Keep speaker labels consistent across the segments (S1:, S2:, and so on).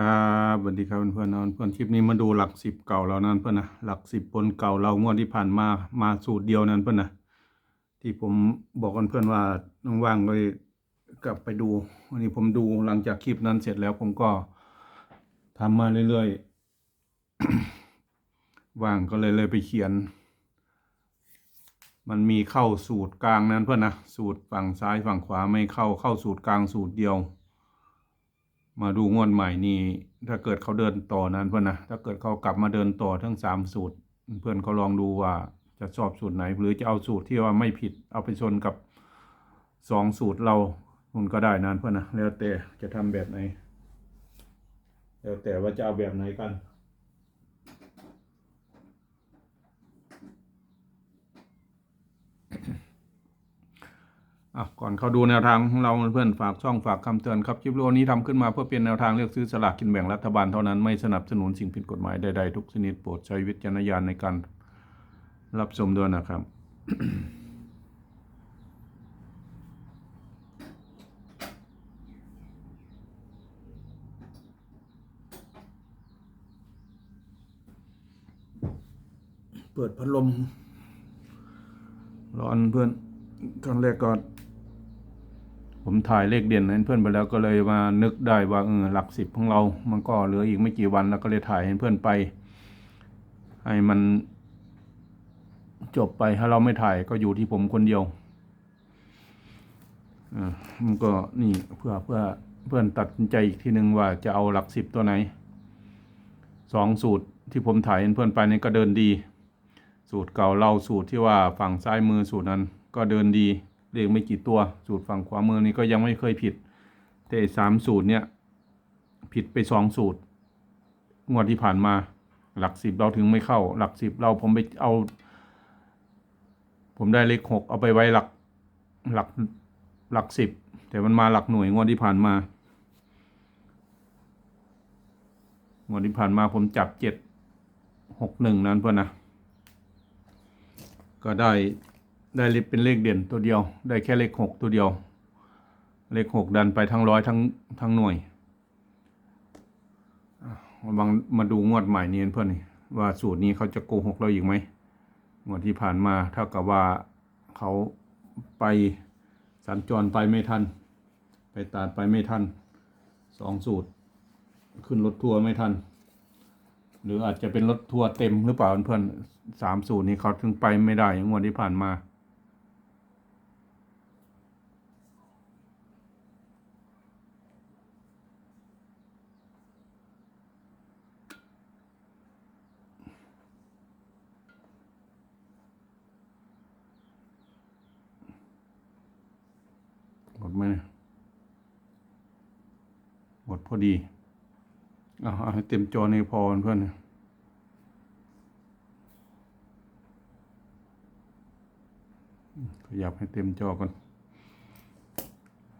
S1: ครับสวัสดีครับเพื่อนๆนะเพื่อนคลิปนี้มาดูหลักสิบเก่าเรานั่นเพื่อนนะหลักสิบบนเก่าเรางวดที่ผ่านมามาสูตรเดียวนั่นเพื่อนนะที่ผมบอกกันเพื่อนว่าว่างๆก็กลับไปดูวันนี้ผมดูหลังจากคลิปนั้นเสร็จแล้วผมก็ทำมาเรื่อยๆว่างก็เลยเลยไปเขียน มันมีเข้าสูตรกลางนั้นเพื่อนนะสูตรฝั่งซ้ายฝั่งขวาไม่เข้าเข้าสูตรกลางสูตรเดียว มาดูงวดใหม่นี่ถ้าเกิดเขาเดินต่อนั้นเพื่อนนะถ้าเกิดเขากลับมาเดินต่อทั้งสามสูตร เพื่อนเขาลองดูว่าจะชอบสูตรไหน หรือจะเอาสูตรที่ว่าไม่ผิด เอาไปชนกับสองสูตรเราคุณก็ได้นั้นเพื่อนนะแล้วแต่จะทำแบบไหน แล้วแต่ว่าจะเอาแบบไหนกัน อะก่อนเข้าดูแนวทางของเราเพื่อนฝากช่องฝากคำเตือนครับคลิปวิดีโอนี้ทำขึ้นมาเพื่อเป็นแนวทางเลือกซื้อสลากกินแบ่งรัฐบาลเท่านั้นไม่สนับสนุนสิ่งผิดกฎหมายใดๆทุกชนิดโปรดใช้วิจารณญาณในการรับชมด้วยนะครับเปิดพัดลมร้อนเพื่อนครั้งแรกก็ ผมถ่ายเลขเด่นให้เพื่อนไปแล้วก็เลยมานึกได้ว่าเออหลักสิบของเรา มันก็เหลืออีกไม่กี่วันแล้วก็เลยถ่ายให้เพื่อนไป ให้มันจบไปถ้าเราไม่ถ่ายก็อยู่ที่ผมคนเดียวอ่ามันก็นี่เพื่อเพื่อเพื่อนตัดใจอีกทีหนึ่งว่าจะเอาหลักสิบตัวไหนสองสูตรที่ผมถ่ายให้เพื่อนไปนี่ก็เดินดี สูตรเก่าเราสูตรที่ว่าฝั่งซ้ายมือสูตรนั้นก็เดินดี เลขไม่กี่ตัว สูตรฝั่งขวามือนี่ก็ยังไม่เคยผิด แต่สามสูตรเนี่ย ผิดไปสองสูตร งวดที่ผ่านมา หลักสิบเราถึงไม่เข้า หลักสิบเราผมไปเอา ผมได้เลขหกเอาไปไว้หลักหลักหลักสิบแต่มันมาหลักหน่วยงวดที่ผ่านมางวดที่ผ่านมาผมจับเจ็ดหกหนึ่งนั้นเพื่อนนะ ก็ได้ ได้เป็นเลขเด่นตัวเดียว ได้แค่เลขหกตัวเดียว เลขหกดันไปทั้งร้อยทั้งทั้งหน่วยอะมาบังมาดูงวดใหม่นี้เพื่อนนี่ว่าสูตรนี้เขาจะโกหกเราอีกไหมงวดที่ผ่านมาเท่ากับว่าเขาไปสัญจรไปไม่ทัน ไปตาดไปไม่ทันสองสูตร ขึ้นรถทัวร์ไม่ทัน หรืออาจจะเป็นรถทัวร์เต็มหรือเปล่าเพื่อนสามสูตรนี้เขาถึงไปไม่ได้งวดที่ผ่านมา ห มดไหมดพอดีเอาเอาให้เต็มจอในพอเพื่อนนะขยับให้เต็มจอก่อน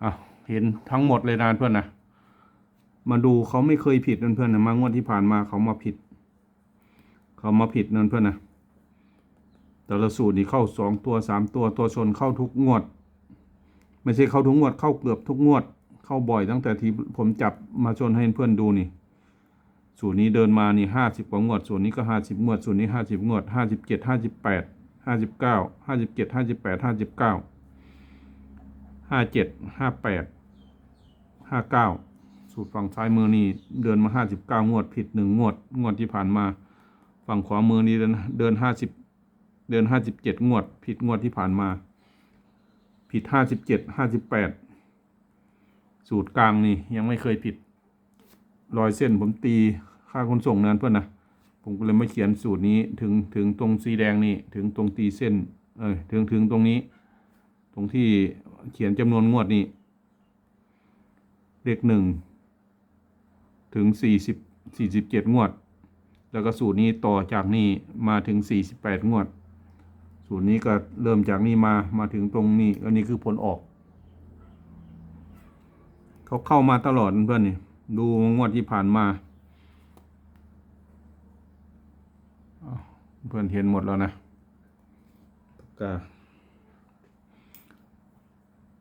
S1: อะเห็นทั้งหมดเลยนะเพื่อนนะมาดูเขาไม่เคยผิดเพื่อนนะมางวดที่ผ่านมาเขามาผิด เขามาผิดนั่นเพื่อนนะแต่ละสูตรนี่เข้าสองตัวสามตัวตัวชนเข้าทุกงวด ไม่ใช่เข้าทุกงวดเข้าเกือบทุกงวด เข้าบ่อยตั้งแต่ที่ผมจับมาชนให้เพื่อนดูนี่ สูตรนี้เดินมานี่ห้าสิบกว่างวดส่วนนี้ก็ห้าสิบงวดส่วนนี้ห้าสิบงวดห้าสิบเจ็ดห้าสิบแปดห้าสิบเก้าห้าสิบเจ็ดห้าสิบแปดห้าสิบเก้าห้าเจ็ดห้าแปดห้าเก้าสูตรฝั่งซ้ายมือนี่เดินมาห้าสิบเก้างวดผิดหนึ่งงวด งวดที่ผ่านมา ฝั่งขวามือนี่เดินเดินห้าสิบเดินห้าสิบเจ็ดงวด ผิดงวดที่ผ่านมา ผิดห้าสิบเจ็ดห้าสิบแปดสูตรกลางนี่ยังไม่เคยผิด รอยเส้นผมตีค่าขนส่งนั้นเพื่อนนะผมก็เลยมาเขียนสูตรนี้ถึงถึงตรงสีแดงนี่ถึงตรงตีเส้น เออถึงถึงตรงนี้ ตรงที่เขียนจำนวนงวดนี่เลขหนึ่งถึงสี่สิบสี่สิบเจ็ดงวด แล้วก็สูตรนี้ต่อจากนี่มาถึงสี่สิบแปดงวด สูตรนี้ก็เริ่มจากนี่มามาถึงตรงนี้ อันนี้คือผลออก เขาเข้ามาตลอดเพื่อนนี่ดูงวดที่ผ่านมา เพื่อนเห็นหมดแล้วนะกา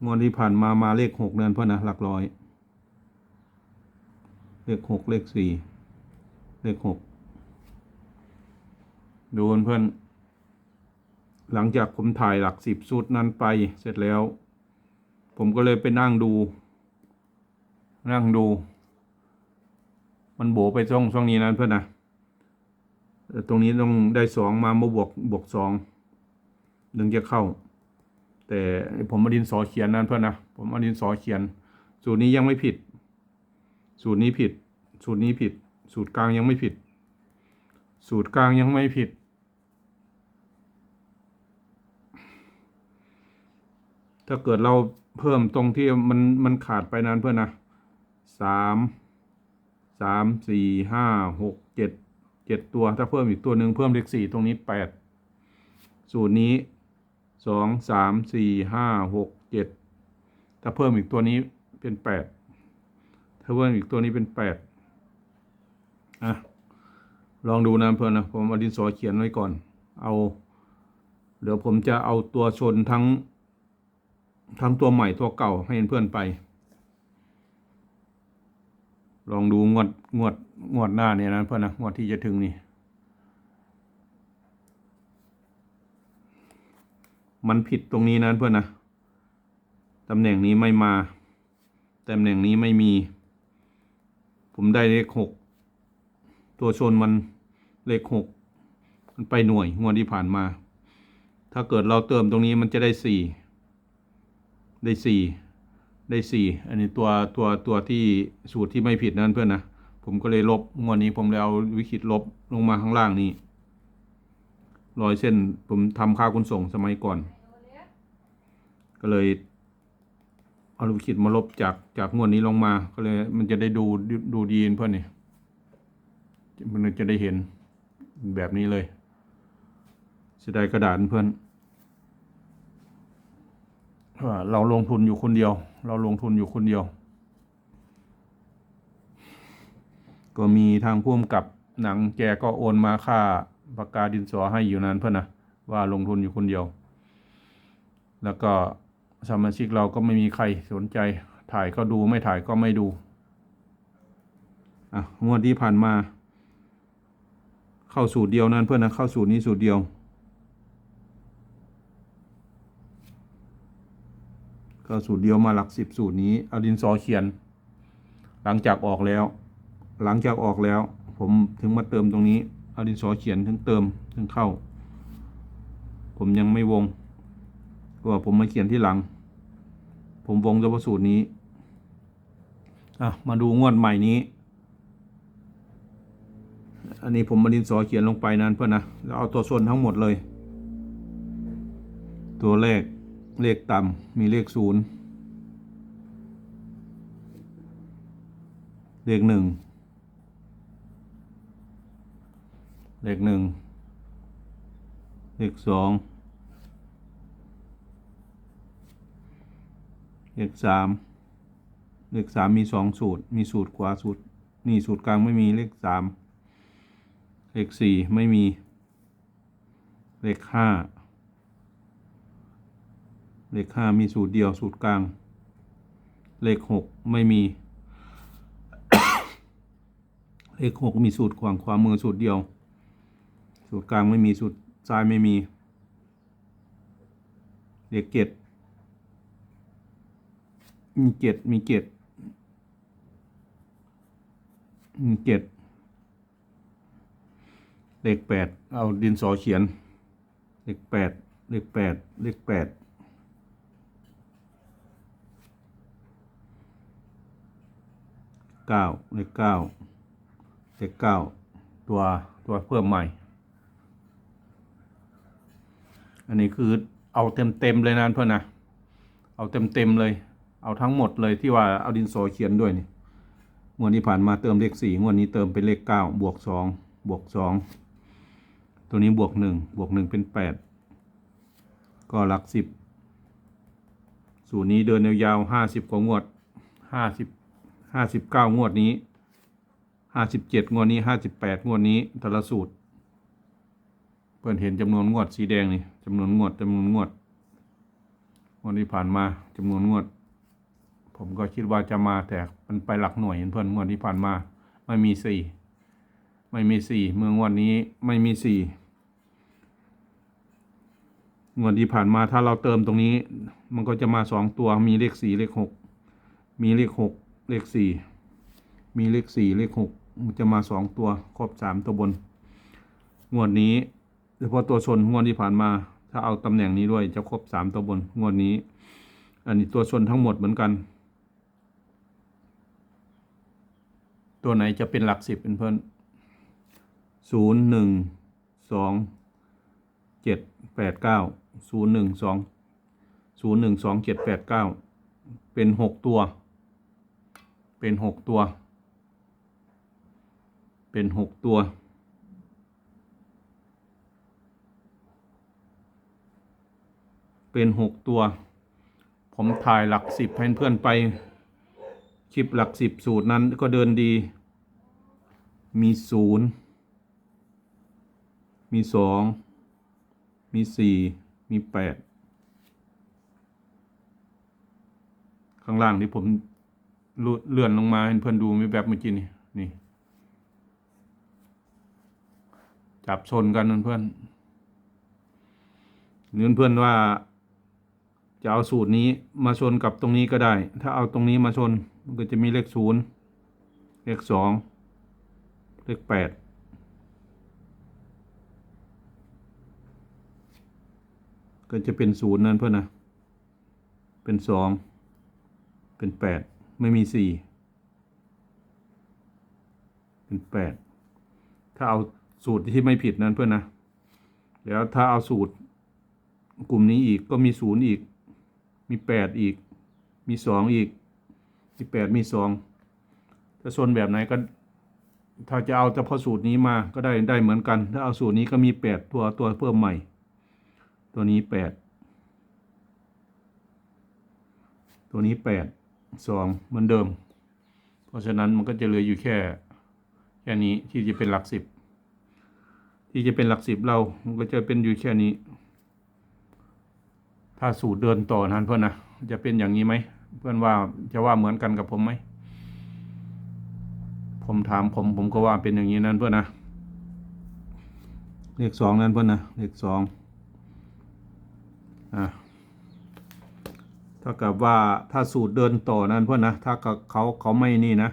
S1: งวดที่ผ่านมามาเลขหกเดือนเพื่อนนะหลักร้อย เลขหกเลขสี่เลขหกดูเพื่อน หลังจากผมถ่ายหลักสิบสูตรนั้นไปเสร็จแล้ว ผมก็เลยไปนั่งดู นั่งดู มันโบไปช่องช่องนี้นั้นเพื่อนนะตรงนี้ต้องได้สองมามาบวกบวกสองถึงจะเข้า แต่ผมมาดินสอเขียนนั้นเพื่อนนะผมมาดินสอเขียน สูตรนี้ยังไม่ผิด สูตรนี้ผิด สูตรนี้ผิด สูตรกลางยังไม่ผิด สูตรกลางยังไม่ผิด ถ้าเกิดเราเพิ่มตรงที่มันมันขาดไปนั้นเพื่อนนะสามสามสี่ห้าหกเจ็ดเจ็ดตัว ถ้าเพิ่มอีกตัวหนึ่งเพิ่มเลขสี่ตรงนี้แปดสูตรนี้สองสามสี่ห้าหกเจ็ดถ้าเพิ่มอีกตัวนี้เป็นแปดถ้าเพิ่มอีกตัวนี้เป็นแปดอะลองดูนะเพื่อนนะผมเอาดินสอเขียนไว้ก่อน เอา เดี๋ยวผมจะเอาตัวชนทั้ง ทั้งตัวใหม่ตัวเก่าให้เพื่อนไป ลองดูงวดงวดงวดหน้าเนี่ยนะเพื่อนนะงวดที่จะถึงนี่ มันผิดตรงนี้นะเพื่อนนะตำแหน่งนี้ไม่มาตำแหน่งนี้ไม่มี ผมได้เลขหกตัวชนมันเลขหกมันไปหน่วยงวดที่ผ่านมา ถ้าเกิดเราเติมตรงนี้มันจะได้สี่ ได้สี่ได้สี่อันนี้ตัวตัวตัวที่สูตรที่ไม่ผิดนั่นเพื่อนนะ ผมก็เลยลบงวดนี้ผมเลยเอาวิคิดลบลงมาข้างล่างนี่รอยเส้นผมทำค่าขนส่งสมัยก่อน ก็เลยเอาวิคิดมาลบจากจากงวดนี้ลงมา ก็เลย มันจะได้ดูดูดีเพื่อนนี่มันจะได้เห็นแบบนี้เลยเสียดายกระดาษเพื่อน เราลงทุนอยู่คนเดียว เราลงทุนอยู่คนเดียว ก็มีทางพ่วมกับหนังแกก็โอนมาค่าปากกาดินสอให้อยู่นั้นเพื่อนนะว่าลงทุนอยู่คนเดียว แล้วก็สมาชิกเราก็ไม่มีใครสนใจ ถ่ายก็ดูไม่ถ่ายก็ไม่ดูอะงวดที่ผ่านมา เข้าสูตรเดียวนั่นเพื่อนนะเข้าสูตรนี้สูตรเดียว ก็สูตรเดียวมาหลักสิบสูตรนี้เอาดินสอเขียน หลังจากออกแล้ว หลังจากออกแล้ว ผมถึงมาเติมตรงนี้เอาดินสอเขียนถึงเติมถึงเข้า ผมยังไม่วงเพราะว่าผมมาเขียนที่หลัง ผมวงเฉพาะสูตรนี้อะมาดูงวดใหม่นี้ อันนี้ผมมาดินสอเขียนลงไปนั้นเพื่อนนะแล้วเอาตัวส่วนทั้งหมดเลย ตัวเลข เลขต่ำมีเลขศูนย์เลขหนึ่งเลขหนึ่งเลขสองเลขสามเลขสามมีสองสูตร มีสูตรขวาสูตร นี่สูตรกลางไม่มีเลขสามเลขสี่ไม่มี เลขห้า เลขห้ามีสูตรเดียวสูตรกลาง เลขหกไม่มี เลขหกมีสูตรขวางขวามือสูตรเดียว สูตรกลางไม่มีสูตรซ้ายไม่มี เลขเจ็ดมีเจ็ดมีเจ็ดมีเจ็ดเลขแปดเอาดินสอเขียน เลขแปดเลขแปดเลขแปด เก้าเลขเก้าเลขเก้าตัวตัวเพิ่มใหม่ อันนี้คือเอาเต็มเต็มเลยนะเพื่อนนะ เอาเต็มเต็มเลย เอาทั้งหมดเลยที่ว่าเอาดินสอเขียนด้วยนี่งวดนี้ผ่านมาเติมเลขสี่งวดนี้เติมเป็นเลขเก้าบวกสองบวกสองตัวนี้บวกหนึ่งบวกหนึ่งเป็นแปดก็หลักสิบสูตรนี้เดินยาวๆห้าสิบกว่างวดห้าสิบ ห้าสิบเก้างวดนี้ห้าสิบเจ็ดงวดนี้ห้าสิบแปดงวดนี้แต่ละสูตร เพื่อนเห็นจำนวนงวดสีแดงนี่จำนวนงวดจำนวนงวดงวดที่ผ่านมาจำนวนงวด ผมก็คิดว่าจะมาแต่มันไปหลักหน่วยเห็นเพื่อนงวดที่ผ่านมา ไม่มีสี่ไม่มีสี่เมืองวันนี้ไม่มีสี่งวดที่ผ่านมาถ้าเราเติมตรงนี้ มันก็จะมาสองตัวมีเลขสี่เลขหกมีเลขหก เลขสี่มีเลขสี่เลขหกจะมาสองตัวครบสามตัวบน งวดนี้เฉพาะตัวชนงวดที่ผ่านมา ถ้าเอาตำแหน่งนี้ด้วยจะครบสามตัวบน งวดนี้ อันนี้ตัวชนทั้งหมดเหมือนกัน ตัวไหนจะเป็นหลักสิบเป็นเพื่อนศูนย์หนึ่งสองเจ็ดแปดเก้าศูนย์หนึ่งสองศูนย์หนึ่งสองเจ็ดแปดเก้าเป็นหกตัว เป็นหกตัว เป็นหกตัว เป็นหกตัว ผมถ่ายหลักสิบให้เพื่อนไป คลิปหลักสิบสูตรนั้นก็เดินดี มีศูนย์มีสอง มีสี่มีแปดข้างล่างที่ผม เลื่อนลงมาให้เพื่อนดูมีแบบเมื่อกี้นี่นี่ จับชนกันเพื่อนเนื้อเพื่อนว่า จะเอาสูตรนี้มาชนกับตรงนี้ก็ได้ ถ้าเอาตรงนี้มาชนมันก็จะมีเลขศูนย์เลขสองเลขแปดก็จะเป็นศูนย์นั่นเพื่อนนะ เป็นสอง เป็นแปด ไม่มีสี่เป็นแปดถ้าเอาสูตรที่ไม่ผิดนั้นเพื่อนนะ แล้วถ้าเอาสูตร กลุ่มนี้อีกก็มีศูนย์อีก มีแปดอีก มีสองอีก มีแปดมีสองถ้าโซนแบบไหนก็ถ้าจะเอาเฉพาะสูตรนี้มาก็ได้ได้เหมือนกัน ถ้าเอาสูตรนี้ก็มีแปดตัวตัวเพิ่มใหม่ ตัวนี้แปดตัวนี้แปด สองเหมือนเดิม เพราะฉะนั้นมันก็จะเหลืออยู่แค่แค่นี้ที่จะเป็นหลักสิบที่จะเป็นหลักสิบเรา มันก็จะเป็นอยู่แค่นี้ ถ้าสูตรเดินต่อนั้นเพื่อนนะจะเป็นอย่างนี้ไหมเพื่อนว่าจะว่าเหมือนกันกับผมไหมผมถามผมผมก็ว่าเป็นอย่างนี้นั่นเพื่อนนะเลขสองนั่นเพื่อนนะเลขสองอะ ถ้ากับว่าถ้าสูตรเดินต่อนั้นเพื่อนนะถ้าเขาเขาไม่นี่นะ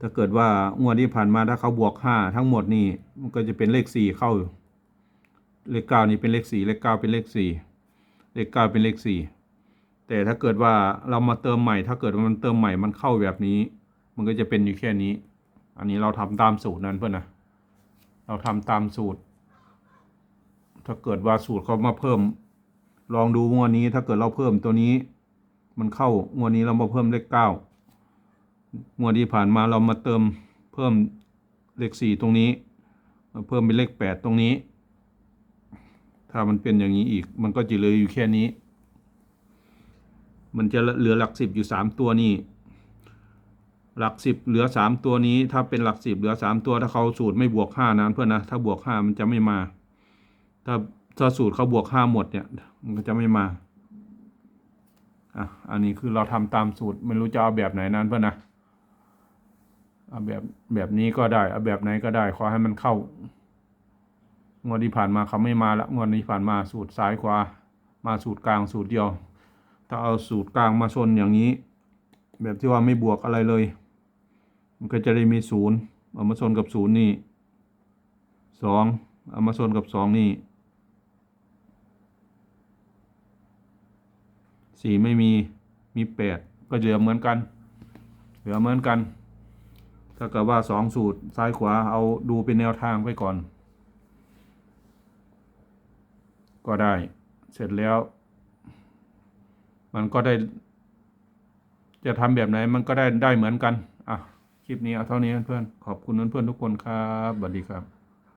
S1: ถ้าเกิดว่างวดที่ผ่านมาถ้าเขาบวกห้าทั้งหมดนี่มันก็จะเป็นเลขสี่เข้าเลขเก้านี่เป็นเลขสี่เลขเก้าเป็นเลขสี่เลขเก้าเป็นเลขสี่แต่ถ้าเกิดว่าเรามาเติมใหม่ ถ้าเกิดมันเติมใหม่มันเข้าแบบนี้ มันก็จะเป็นอยู่แค่นี้ อันนี้เราทำตามสูตรนั้นเพื่อนนะเราทำตามสูตร ถ้าเกิดว่าสูตรเขามาเพิ่ม ลองดูงวดนี้ถ้าเกิดเราเพิ่มตัวนี้ มันเข้างวดนี้เรามาเพิ่มเลขเก้างวดที่ผ่านมาเรามาเติมเพิ่มเลขสี่ตรงนี้มาเพิ่มเป็นเลขแปดตรงนี้ ถ้ามันเป็นอย่างนี้อีก มันก็จะเหลืออยู่แค่นี้ มันจะเหลือหลักสิบอยู่สามตัวนี่หลักสิบเหลือสามตัวนี้ ถ้าเป็นหลักสิบเหลือสามตัวถ้าเขาสูตรไม่บวกห้านะเพื่อนนะถ้าบวกห้ามันจะไม่มา ถ้า ถ้าสูตรเขาบวกห้าหมดเนี่ย มันก็จะไม่มาอะอันนี้คือเราทำตามสูตรไม่รู้จะเอาแบบไหนนั้นเพื่อนนะเอาแบบแบบนี้ก็ได้เอาแบบไหนก็ได้ขอให้มันเข้างวดที่ผ่านมาเขาไม่มาละงวดนี้ผ่านมาสูตรซ้ายขวามาสูตรกลางสูตรเดียว ถ้าเอาสูตรกลางมาชนอย่างนี้ แบบที่ว่าไม่บวกอะไรเลย มันก็จะได้มีศูนย์เอามาชนกับศูนย์นี่สองเอามาชนกับสองนี่ สี่ไม่มีมีแปดก็เหลือเหมือนกัน เหลือเหมือนกัน ถ้าเกิดว่าสองสูตรซ้ายขวาเอาดูเป็นแนวทางไปก่อน ก็ได้เสร็จแล้ว มันก็ได้ จะทำแบบไหนมันก็ได้ได้เหมือนกัน อะ คลิปนี้เอาเท่านี้เพื่อน ขอบคุณเพื่อนๆทุกคนครับสวัสดีครับ